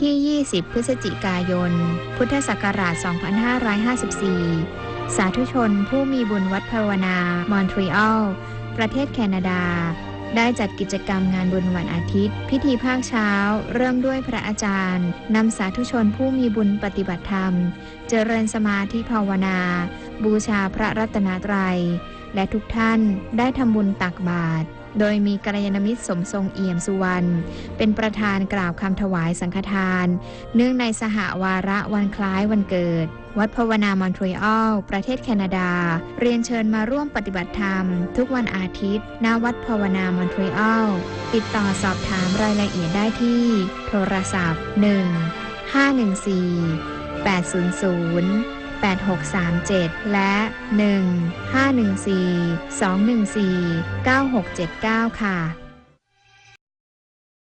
ที่ 20 พฤศจิกายน พุทธศักราช 2554 สาธุชนผู้มีบุญวัดภาวนา มอนทรีออล ประเทศแคนาดา ได้จัดกิจกรรมงานบุญวันอาทิตย์ พิธีภาคเช้า เริ่มด้วยพระอาจารย์ นำสาธุชนผู้มีบุญปฏิบัติธรรม เจริญสมาธิภาวนา บูชาพระรัตนตรัย และทุกท่านได้ทำบุญตักบาตร โดยมีกัลยาณมิตรสมทรงเอี่ยมสุวรรณ เป็นประธานกล่าวคำถวายสังฆทาน เนื่องในสหวาระวันคล้ายวันเกิด วัดภาวนามอนทรีออล ประเทศแคนาดา เรียนเชิญมาร่วมปฏิบัติธรรม ทุกวันอาทิตย์ ณ วัดภาวนามอนทรีออล ติดต่อสอบถามรายละเอียดได้ที่ โทรศัพท์ 1 514 800 8637 และ 1 514 214 9679 ค่ะ